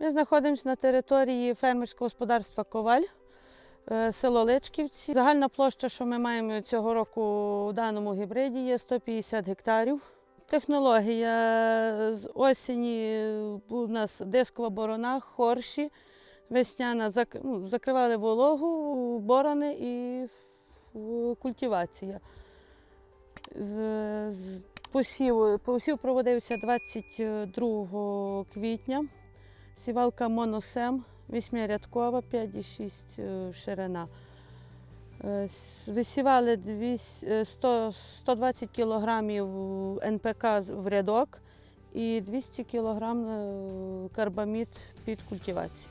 Ми знаходимося на території фермерського господарства Коваль, е, село Личківці. Загальна площа, що ми маємо цього року у даному гібриді, є 150 гектарів. Технологія з осені у нас дискова борона, хорші, весняна ну, закривали вологу, борони і культивація. З посів проводився 22 квітня. Сівалка моносем, восьмирядкова, 5,6 е, ширина. Е, Висівали 200, е, 100, 120 кілограмів НПК в рядок і 200 кілограм е, карбамід під культивацію.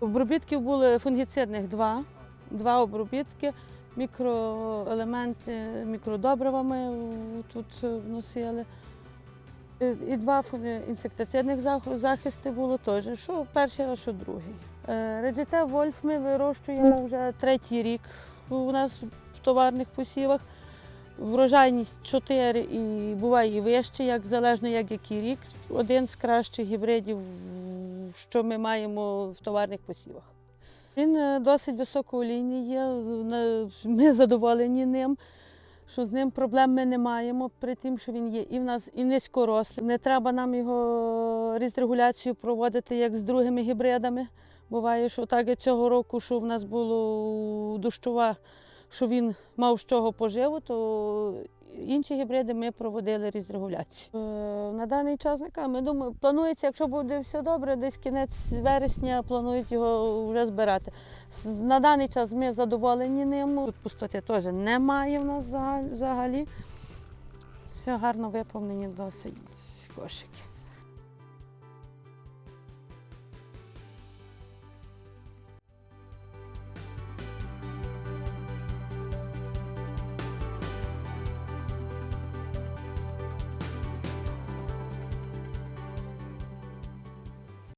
Обробітків були фунгіцидних два, два обробітки, мікроелементи мікродобривами тут вносили. Е, І два інсектицидних захисти було теж, що перший раз, що другий. Реджете Вольф ми вирощуємо вже третій рік у нас в товарних посівах. Врожайність 4 і буває і вище, як залежно як який рік. Один з кращих гібридів, що ми маємо в товарних посівах. Він е, досить високоолійний є, ми задоволені ним що з ним проблем ми не маємо, при тим, що він є і в нас і низькорослий. Не треба нам його різрегуляцію проводити, як з другими гібридами. Буває, що так і цього року, що в нас було дощова, що він мав з чого поживу, то інші гібриди ми проводили різрегуляцію. Е, На даний час ми думаємо, планується, якщо буде все добре, десь кінець вересня планують його вже збирати. На даний час ми задоволені ним. Тут пустоти теж немає в нас взагалі. Все гарно виповнені досить кошики.